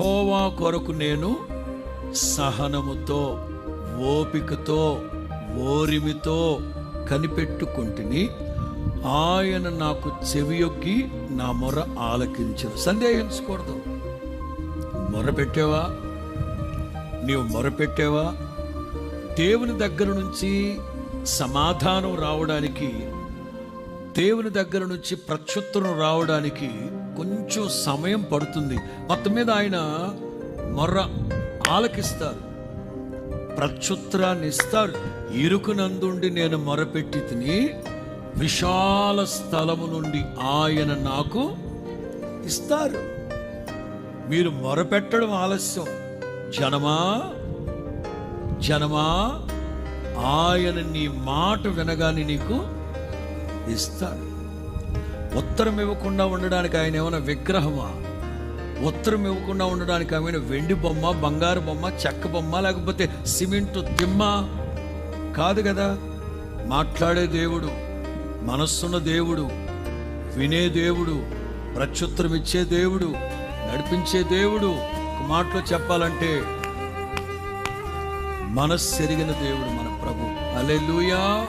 యహోవా కొరకు నేను సహనముతో ఓపికతో ఓరిమితో కనిపెట్టుకుంటుని ఆయన నాకు చెవియొక్కి నా మొర ఆలకించను. సందేహించకూడదు మొర పెట్టావా? నీవు మొరపెట్టావా దేవుని దగ్గర నుంచి సమాధానం రావడానికి దేవుని దగ్గర నుంచి ప్రత్యుత్తరం రావడానికి కొంచెం సమయం పడుతుంది. మొత్తం మీద ఆయన మొర్ర ఆలకిస్తారు. ప్రత్యుత్తరాన్ని ఇస్తారు. ఇరుకునందుండి నేను మొరపెట్టి తిని విశాల స్థలము నుండి ఆయన నాకు ఇస్తారు. మీరు మొరపెట్టడం ఆలస్యం. జనమా? జనమా? ఆయన నీ మాట వినగానే నీకు ఇస్తాడు ఉత్తరం ఇవ్వకుండా ఉండడానికి ఆయన ఏమైనా విగ్రహమా? ఉత్తరం ఇవ్వకుండా ఉండడానికి ఆమె వెండి బొమ్మ బంగారు బొమ్మ చెక్క బొమ్మ లేకపోతే సిమెంట్ దిమ్మ? కాదు కదా. మాట్లాడే దేవుడు మనస్సున్న దేవుడు వినే దేవుడు ప్రత్యుత్తరం ఇచ్చే దేవుడు నడిపించే దేవుడు ఒక మాటలో చెప్పాలంటే మనస్సెరిగిన దేవుడు మన ప్రభు. అలెలుయా